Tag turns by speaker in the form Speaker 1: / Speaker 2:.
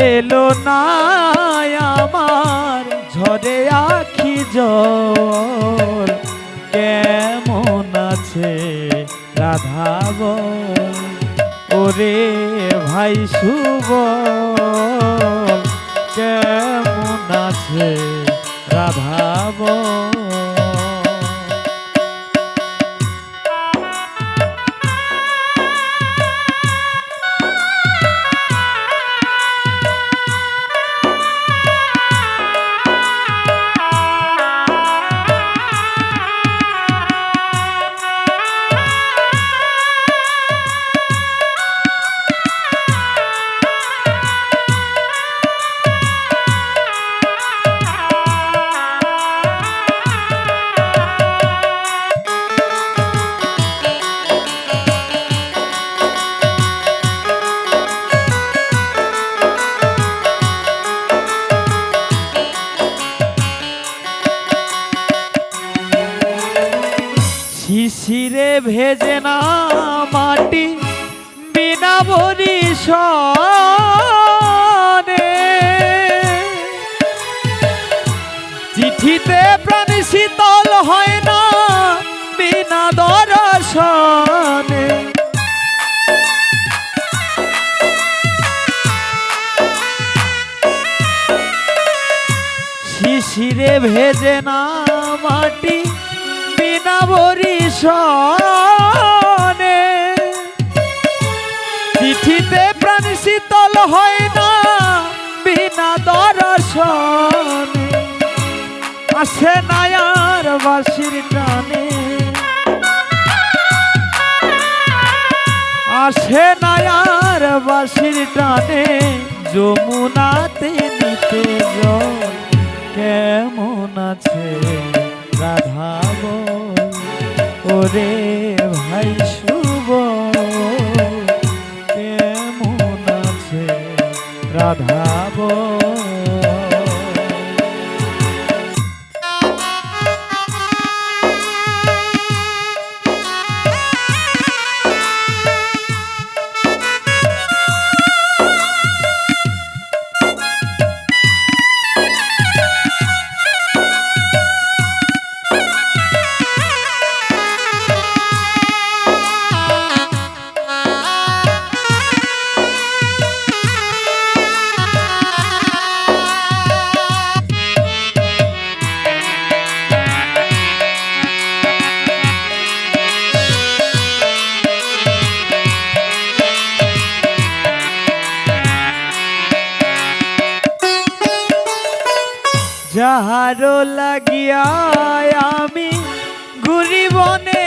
Speaker 1: এলো না আমার ঝরে আখি জল কেমন আছে রাধাব ওরে ভাই শুভ। কেমন আছে রাধাব শিশিরে ভেজে না মাটি, বিনা বরিশনে। চিঠিতে প্রাণ শীতল হয় না, বিনা দর্শনে। শিশিরে ভেজে না মাটি বরিশনে চিঠিতে প্রাণ শীতল হয় না, বিনা দর্শনে। আসে নায়ার বাসির টানে। আসে নায়ার বাসির টানে, যমুনাতে নিতে। ওরে ভাই শুভ। কেমন আছে রাধা যাহারো লাগিয়া আমি ঘুরিবনে